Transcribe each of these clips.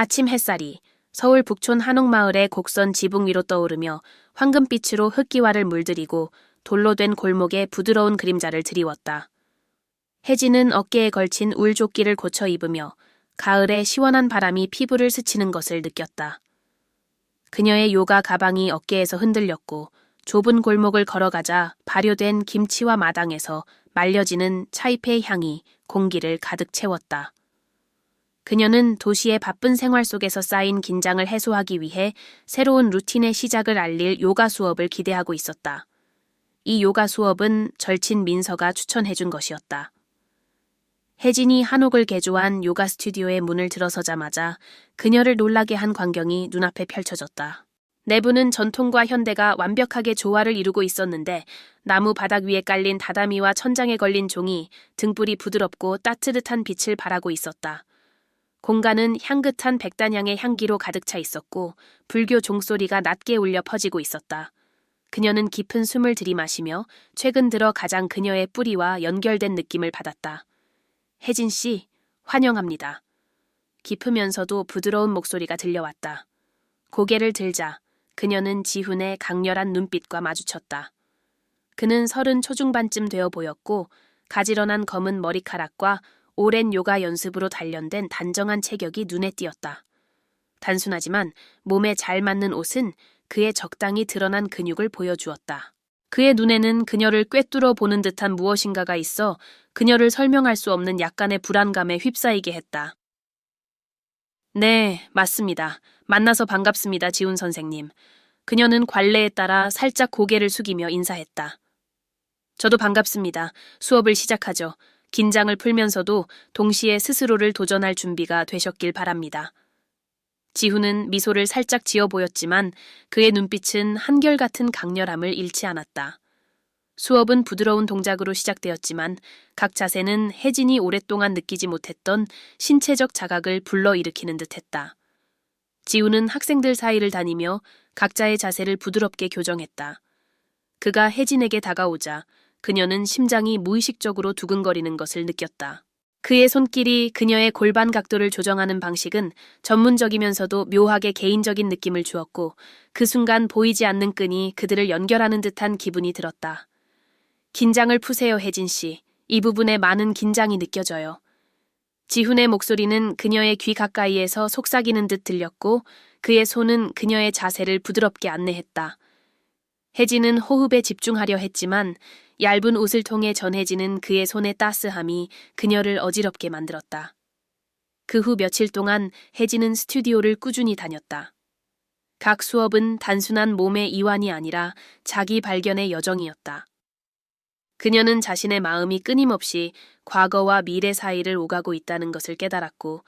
아침 햇살이 서울 북촌 한옥마을의 곡선 지붕 위로 떠오르며 황금빛으로 흙기와를 물들이고 돌로 된 골목에 부드러운 그림자를 드리웠다. 혜진은 어깨에 걸친 울조끼를 고쳐 입으며 가을의 시원한 바람이 피부를 스치는 것을 느꼈다. 그녀의 요가 가방이 어깨에서 흔들렸고 좁은 골목을 걸어가자 발효된 김치와 마당에서 말려지는 차이페 향이 공기를 가득 채웠다. 그녀는 도시의 바쁜 생활 속에서 쌓인 긴장을 해소하기 위해 새로운 루틴의 시작을 알릴 요가 수업을 기대하고 있었다. 이 요가 수업은 절친 민서가 추천해준 것이었다. 혜진이 한옥을 개조한 요가 스튜디오의 문을 들어서자마자 그녀를 놀라게 한 광경이 눈앞에 펼쳐졌다. 내부는 전통과 현대가 완벽하게 조화를 이루고 있었는데 나무 바닥 위에 깔린 다다미와 천장에 걸린 종이 등불이 부드럽고 따뜻한 빛을 발하고 있었다. 공간은 향긋한 백단향의 향기로 가득 차 있었고 불교 종소리가 낮게 울려 퍼지고 있었다. 그녀는 깊은 숨을 들이마시며 최근 들어 가장 그녀의 뿌리와 연결된 느낌을 받았다. 혜진 씨, 환영합니다. 깊으면서도 부드러운 목소리가 들려왔다. 고개를 들자 그녀는 지훈의 강렬한 눈빛과 마주쳤다. 그는 서른 초중반쯤 되어 보였고 가지런한 검은 머리카락과 오랜 요가 연습으로 단련된 단정한 체격이 눈에 띄었다. 단순하지만 몸에 잘 맞는 옷은 그의 적당히 드러난 근육을 보여주었다. 그의 눈에는 그녀를 꿰뚫어 보는 듯한 무엇인가가 있어 그녀를 설명할 수 없는 약간의 불안감에 휩싸이게 했다. 네, 맞습니다. 만나서 반갑습니다, 지훈 선생님. 그녀는 관례에 따라 살짝 고개를 숙이며 인사했다. 저도 반갑습니다. 수업을 시작하죠. 긴장을 풀면서도 동시에 스스로를 도전할 준비가 되셨길 바랍니다. 지훈은 미소를 살짝 지어 보였지만 그의 눈빛은 한결같은 강렬함을 잃지 않았다. 수업은 부드러운 동작으로 시작되었지만 각 자세는 혜진이 오랫동안 느끼지 못했던 신체적 자각을 불러일으키는 듯했다. 지훈은 학생들 사이를 다니며 각자의 자세를 부드럽게 교정했다. 그가 혜진에게 다가오자 그녀는 심장이 무의식적으로 두근거리는 것을 느꼈다. 그의 손길이 그녀의 골반 각도를 조정하는 방식은 전문적이면서도 묘하게 개인적인 느낌을 주었고 그 순간 보이지 않는 끈이 그들을 연결하는 듯한 기분이 들었다. 긴장을 푸세요, 혜진 씨. 이 부분에 많은 긴장이 느껴져요. 지훈의 목소리는 그녀의 귀 가까이에서 속삭이는 듯 들렸고 그의 손은 그녀의 자세를 부드럽게 안내했다. 혜진은 호흡에 집중하려 했지만 얇은 옷을 통해 전해지는 그의 손의 따스함이 그녀를 어지럽게 만들었다. 그 후 며칠 동안 혜진은 스튜디오를 꾸준히 다녔다. 각 수업은 단순한 몸의 이완이 아니라 자기 발견의 여정이었다. 그녀는 자신의 마음이 끊임없이 과거와 미래 사이를 오가고 있다는 것을 깨달았고,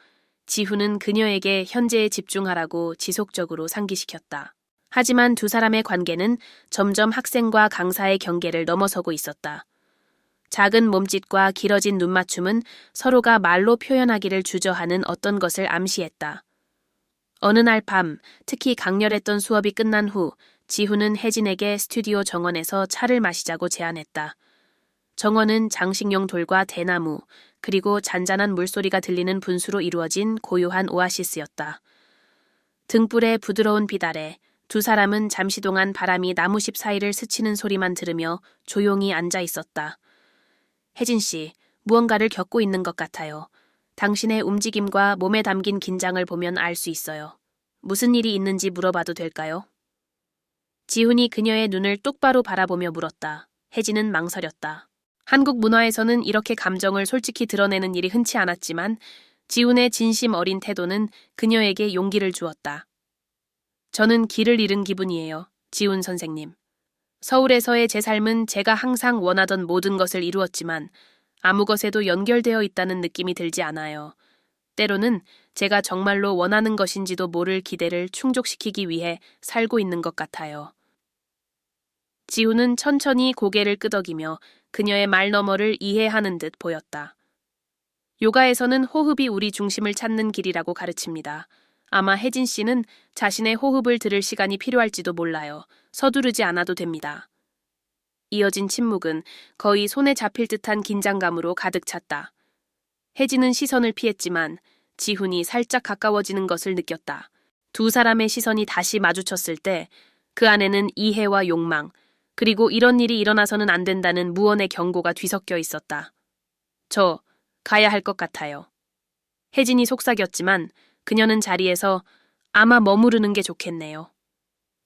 지훈은 그녀에게 현재에 집중하라고 지속적으로 상기시켰다. 하지만 두 사람의 관계는 점점 학생과 강사의 경계를 넘어서고 있었다. 작은 몸짓과 길어진 눈맞춤은 서로가 말로 표현하기를 주저하는 어떤 것을 암시했다. 어느 날 밤, 특히 강렬했던 수업이 끝난 후 지훈은 혜진에게 스튜디오 정원에서 차를 마시자고 제안했다. 정원은 장식용 돌과 대나무, 그리고 잔잔한 물소리가 들리는 분수로 이루어진 고요한 오아시스였다. 등불의 부드러운 빛 아래 두 사람은 잠시 동안 바람이 나무십 사이를 스치는 소리만 들으며 조용히 앉아 있었다. 혜진 씨, 무언가를 겪고 있는 것 같아요. 당신의 움직임과 몸에 담긴 긴장을 보면 알 수 있어요. 무슨 일이 있는지 물어봐도 될까요? 지훈이 그녀의 눈을 똑바로 바라보며 물었다. 혜진은 망설였다. 한국 문화에서는 이렇게 감정을 솔직히 드러내는 일이 흔치 않았지만 지훈의 진심 어린 태도는 그녀에게 용기를 주었다. 저는 길을 잃은 기분이에요. 지훈 선생님. 서울에서의 제 삶은 제가 항상 원하던 모든 것을 이루었지만 아무 것에도 연결되어 있다는 느낌이 들지 않아요. 때로는 제가 정말로 원하는 것인지도 모를 기대를 충족시키기 위해 살고 있는 것 같아요. 지훈은 천천히 고개를 끄덕이며 그녀의 말 너머를 이해하는 듯 보였다. 요가에서는 호흡이 우리 중심을 찾는 길이라고 가르칩니다. 아마 혜진 씨는 자신의 호흡을 들을 시간이 필요할지도 몰라요. 서두르지 않아도 됩니다. 이어진 침묵은 거의 손에 잡힐 듯한 긴장감으로 가득 찼다. 혜진은 시선을 피했지만 지훈이 살짝 가까워지는 것을 느꼈다. 두 사람의 시선이 다시 마주쳤을 때 그 안에는 이해와 욕망, 그리고 이런 일이 일어나서는 안 된다는 무언의 경고가 뒤섞여 있었다. 저 가야 할 것 같아요. 혜진이 속삭였지만 그녀는 자리에서 아마 머무르는 게 좋겠네요.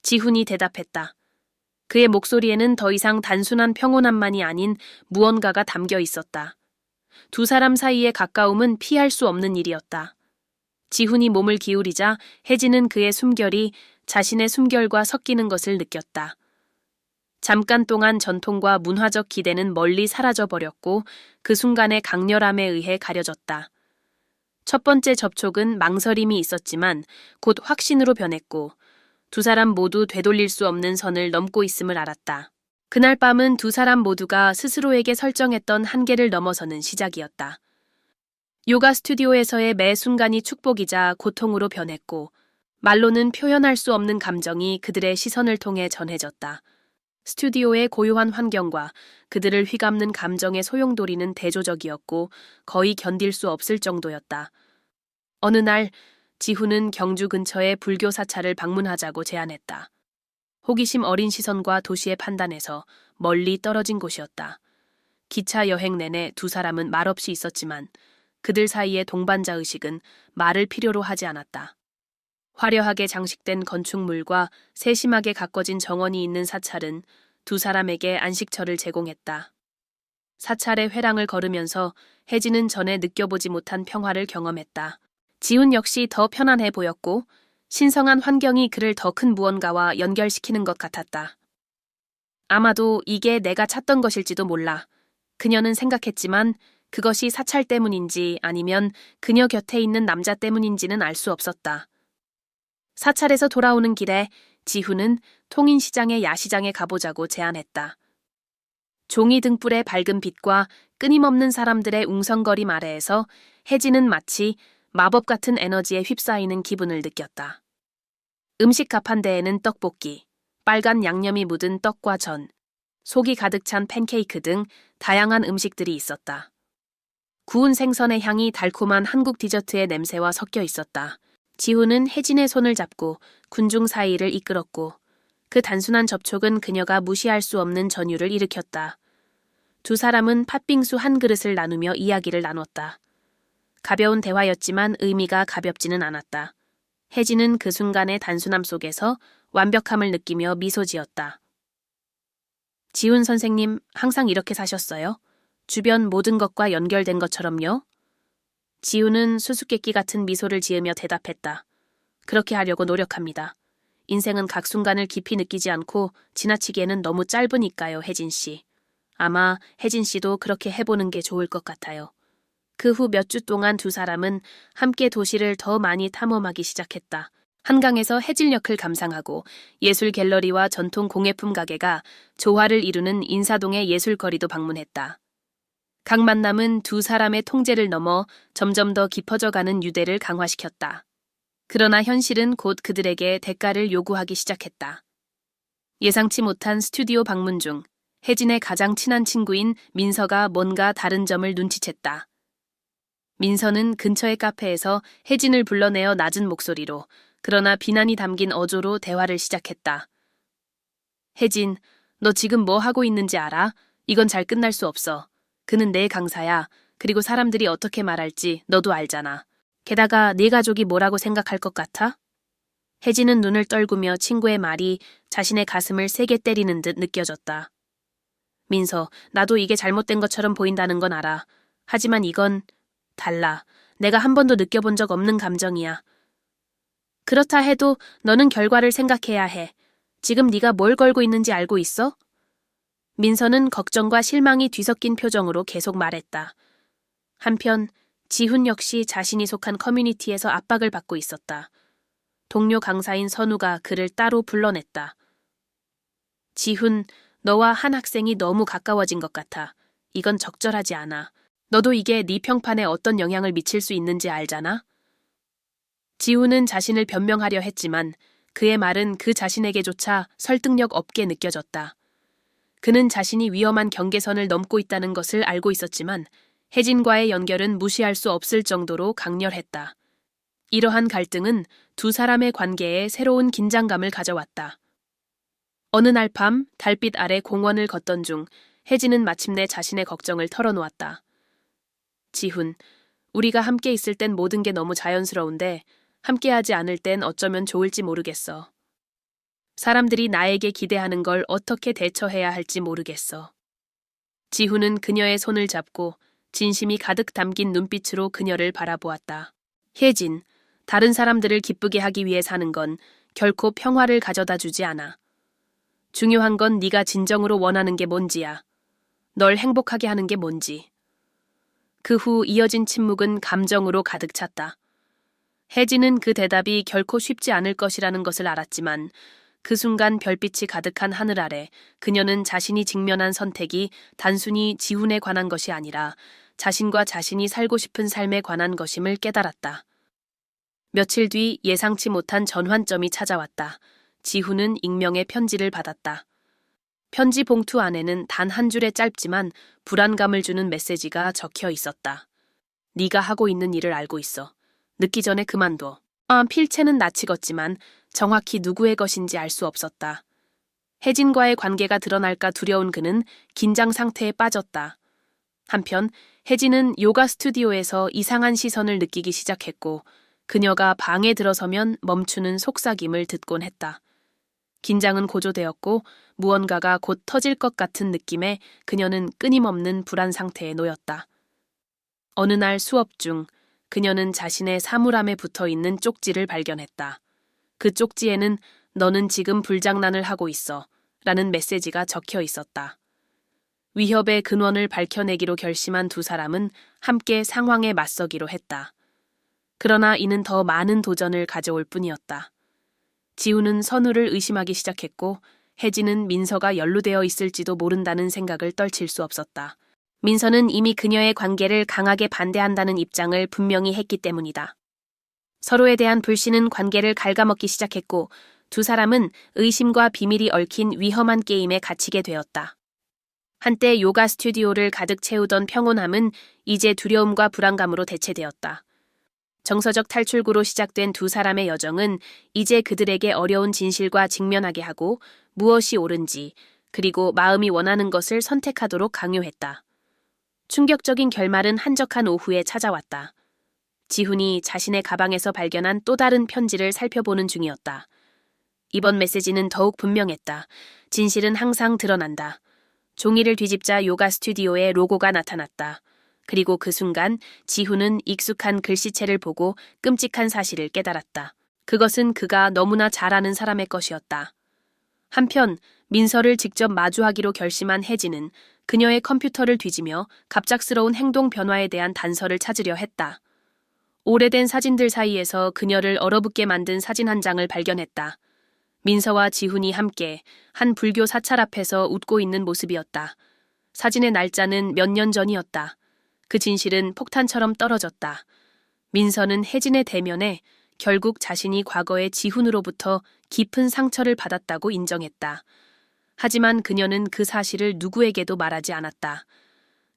지훈이 대답했다. 그의 목소리에는 더 이상 단순한 평온함만이 아닌 무언가가 담겨 있었다. 두 사람 사이의 가까움은 피할 수 없는 일이었다. 지훈이 몸을 기울이자 혜진은 그의 숨결이 자신의 숨결과 섞이는 것을 느꼈다. 잠깐 동안 전통과 문화적 기대는 멀리 사라져 버렸고 그 순간의 강렬함에 의해 가려졌다. 첫 번째 접촉은 망설임이 있었지만 곧 확신으로 변했고 두 사람 모두 되돌릴 수 없는 선을 넘고 있음을 알았다. 그날 밤은 두 사람 모두가 스스로에게 설정했던 한계를 넘어서는 시작이었다. 요가 스튜디오에서의 매 순간이 축복이자 고통으로 변했고 말로는 표현할 수 없는 감정이 그들의 시선을 통해 전해졌다. 스튜디오의 고요한 환경과 그들을 휘감는 감정의 소용돌이는 대조적이었고 거의 견딜 수 없을 정도였다. 어느 날 지훈은 경주 근처의 불교 사찰을 방문하자고 제안했다. 호기심 어린 시선과 도시의 판단에서 멀리 떨어진 곳이었다. 기차 여행 내내 두 사람은 말없이 있었지만 그들 사이의 동반자 의식은 말을 필요로 하지 않았다. 화려하게 장식된 건축물과 세심하게 가꿔진 정원이 있는 사찰은 두 사람에게 안식처를 제공했다. 사찰의 회랑을 걸으면서 혜진은 전에 느껴보지 못한 평화를 경험했다. 지훈 역시 더 편안해 보였고 신성한 환경이 그를 더 큰 무언가와 연결시키는 것 같았다. 아마도 이게 내가 찾던 것일지도 몰라. 그녀는 생각했지만 그것이 사찰 때문인지 아니면 그녀 곁에 있는 남자 때문인지는 알 수 없었다. 사찰에서 돌아오는 길에 지훈은 통인시장의 야시장에 가보자고 제안했다. 종이 등불의 밝은 빛과 끊임없는 사람들의 웅성거림 아래에서 혜진은 마치 마법 같은 에너지에 휩싸이는 기분을 느꼈다. 음식 가판대에는 떡볶이, 빨간 양념이 묻은 떡과 전, 속이 가득 찬 팬케이크 등 다양한 음식들이 있었다. 구운 생선의 향이 달콤한 한국 디저트의 냄새와 섞여 있었다. 지훈은 혜진의 손을 잡고 군중 사이를 이끌었고 그 단순한 접촉은 그녀가 무시할 수 없는 전율을 일으켰다. 두 사람은 팥빙수 한 그릇을 나누며 이야기를 나눴다. 가벼운 대화였지만 의미가 가볍지는 않았다. 혜진은 그 순간의 단순함 속에서 완벽함을 느끼며 미소 지었다. 지훈 선생님, 항상 이렇게 사셨어요? 주변 모든 것과 연결된 것처럼요? 지훈은 수수께끼 같은 미소를 지으며 대답했다. 그렇게 하려고 노력합니다. 인생은 각 순간을 깊이 느끼지 않고 지나치기에는 너무 짧으니까요, 혜진 씨. 아마 혜진 씨도 그렇게 해보는 게 좋을 것 같아요. 그 후 몇 주 동안 두 사람은 함께 도시를 더 많이 탐험하기 시작했다. 한강에서 해질녘을 감상하고 예술 갤러리와 전통 공예품 가게가 조화를 이루는 인사동의 예술거리도 방문했다. 각 만남은 두 사람의 통제를 넘어 점점 더 깊어져 가는 유대를 강화시켰다. 그러나 현실은 곧 그들에게 대가를 요구하기 시작했다. 예상치 못한 스튜디오 방문 중 혜진의 가장 친한 친구인 민서가 뭔가 다른 점을 눈치챘다. 민서는 근처의 카페에서 혜진을 불러내어 낮은 목소리로 그러나 비난이 담긴 어조로 대화를 시작했다. 혜진, 너 지금 뭐 하고 있는지 알아? 이건 잘 끝날 수 없어. 그는 내 강사야. 그리고 사람들이 어떻게 말할지 너도 알잖아. 게다가 네 가족이 뭐라고 생각할 것 같아? 혜진은 눈을 떨구며 친구의 말이 자신의 가슴을 세게 때리는 듯 느껴졌다. 민서, 나도 이게 잘못된 것처럼 보인다는 건 알아. 하지만 이건 달라. 내가 한 번도 느껴본 적 없는 감정이야. 그렇다 해도 너는 결과를 생각해야 해. 지금 네가 뭘 걸고 있는지 알고 있어? 민서는 걱정과 실망이 뒤섞인 표정으로 계속 말했다. 한편 지훈 역시 자신이 속한 커뮤니티에서 압박을 받고 있었다. 동료 강사인 선우가 그를 따로 불러냈다. 지훈, 너와 한 학생이 너무 가까워진 것 같아. 이건 적절하지 않아. 너도 이게 네 평판에 어떤 영향을 미칠 수 있는지 알잖아? 지훈은 자신을 변명하려 했지만 그의 말은 그 자신에게조차 설득력 없게 느껴졌다. 그는 자신이 위험한 경계선을 넘고 있다는 것을 알고 있었지만 혜진과의 연결은 무시할 수 없을 정도로 강렬했다. 이러한 갈등은 두 사람의 관계에 새로운 긴장감을 가져왔다. 어느 날 밤 달빛 아래 공원을 걷던 중 혜진은 마침내 자신의 걱정을 털어놓았다. 지훈, 우리가 함께 있을 땐 모든 게 너무 자연스러운데 함께하지 않을 땐 어쩌면 좋을지 모르겠어. 사람들이 나에게 기대하는 걸 어떻게 대처해야 할지 모르겠어. 지훈은 그녀의 손을 잡고 진심이 가득 담긴 눈빛으로 그녀를 바라보았다. 혜진, 다른 사람들을 기쁘게 하기 위해 사는 건 결코 평화를 가져다 주지 않아. 중요한 건 네가 진정으로 원하는 게 뭔지야. 널 행복하게 하는 게 뭔지. 그 후 이어진 침묵은 감정으로 가득 찼다. 혜진은 그 대답이 결코 쉽지 않을 것이라는 것을 알았지만 그 순간 별빛이 가득한 하늘 아래 그녀는 자신이 직면한 선택이 단순히 지훈에 관한 것이 아니라 자신과 자신이 살고 싶은 삶에 관한 것임을 깨달았다. 며칠 뒤 예상치 못한 전환점이 찾아왔다. 지훈은 익명의 편지를 받았다. 편지 봉투 안에는 단 한 줄의 짧지만 불안감을 주는 메시지가 적혀 있었다. 네가 하고 있는 일을 알고 있어. 늦기 전에 그만둬. 아, 필체는 나치겠지만 정확히 누구의 것인지 알 수 없었다. 혜진과의 관계가 드러날까 두려운 그는 긴장 상태에 빠졌다. 한편 혜진은 요가 스튜디오에서 이상한 시선을 느끼기 시작했고 그녀가 방에 들어서면 멈추는 속삭임을 듣곤 했다. 긴장은 고조되었고 무언가가 곧 터질 것 같은 느낌에 그녀는 끊임없는 불안 상태에 놓였다. 어느 날 수업 중 그녀는 자신의 사물함에 붙어 있는 쪽지를 발견했다. 그 쪽지에는 너는 지금 불장난을 하고 있어. 라는 메시지가 적혀 있었다. 위협의 근원을 밝혀내기로 결심한 두 사람은 함께 상황에 맞서기로 했다. 그러나 이는 더 많은 도전을 가져올 뿐이었다. 지우는 선우를 의심하기 시작했고 혜진은 민서가 연루되어 있을지도 모른다는 생각을 떨칠 수 없었다. 민서는 이미 그녀의 관계를 강하게 반대한다는 입장을 분명히 했기 때문이다. 서로에 대한 불신은 관계를 갉아먹기 시작했고 두 사람은 의심과 비밀이 얽힌 위험한 게임에 갇히게 되었다. 한때 요가 스튜디오를 가득 채우던 평온함은 이제 두려움과 불안감으로 대체되었다. 정서적 탈출구로 시작된 두 사람의 여정은 이제 그들에게 어려운 진실과 직면하게 하고 무엇이 옳은지 그리고 마음이 원하는 것을 선택하도록 강요했다. 충격적인 결말은 한적한 오후에 찾아왔다. 지훈이 자신의 가방에서 발견한 또 다른 편지를 살펴보는 중이었다. 이번 메시지는 더욱 분명했다. 진실은 항상 드러난다. 종이를 뒤집자 요가 스튜디오의 로고가 나타났다. 그리고 그 순간 지훈은 익숙한 글씨체를 보고 끔찍한 사실을 깨달았다. 그것은 그가 너무나 잘 아는 사람의 것이었다. 한편 민서를 직접 마주하기로 결심한 혜진은 그녀의 컴퓨터를 뒤지며 갑작스러운 행동 변화에 대한 단서를 찾으려 했다. 오래된 사진들 사이에서 그녀를 얼어붙게 만든 사진 한 장을 발견했다. 민서와 지훈이 함께 한 불교 사찰 앞에서 웃고 있는 모습이었다. 사진의 날짜는 몇 년 전이었다. 그 진실은 폭탄처럼 떨어졌다. 민서는 혜진의 대면에 결국 자신이 과거의 지훈으로부터 깊은 상처를 받았다고 인정했다. 하지만 그녀는 그 사실을 누구에게도 말하지 않았다.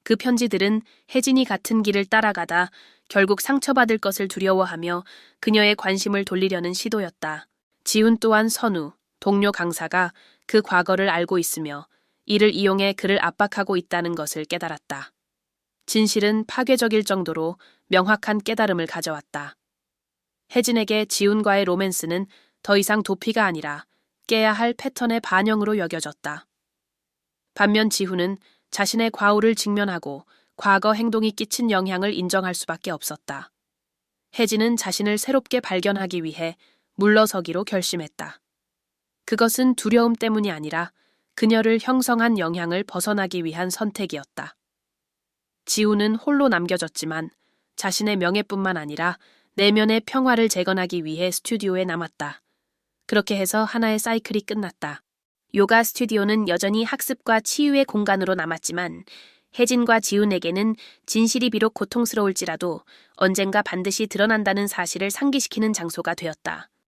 그 편지들은 혜진이 같은 길을 따라가다 결국 상처받을 것을 두려워하며 그녀의 관심을 돌리려는 시도였다. 지훈 또한 선우, 동료 강사가 그 과거를 알고 있으며 이를 이용해 그를 압박하고 있다는 것을 깨달았다. 진실은 파괴적일 정도로 명확한 깨달음을 가져왔다. 혜진에게 지훈과의 로맨스는 더 이상 도피가 아니라 깨야 할 패턴의 반영으로 여겨졌다. 반면 지훈은 자신의 과오를 직면하고 과거 행동이 끼친 영향을 인정할 수밖에 없었다. 혜진은 자신을 새롭게 발견하기 위해 물러서기로 결심했다. 그것은 두려움 때문이 아니라 그녀를 형성한 영향을 벗어나기 위한 선택이었다. 지우는 홀로 남겨졌지만 자신의 명예뿐만 아니라 내면의 평화를 재건하기 위해 스튜디오에 남았다. 그렇게 해서 하나의 사이클이 끝났다. 요가 스튜디오는 여전히 학습과 치유의 공간으로 남았지만 혜진과 지훈에게는 진실이 비록 고통스러울지라도 언젠가 반드시 드러난다는 사실을 상기시키는 장소가 되었다.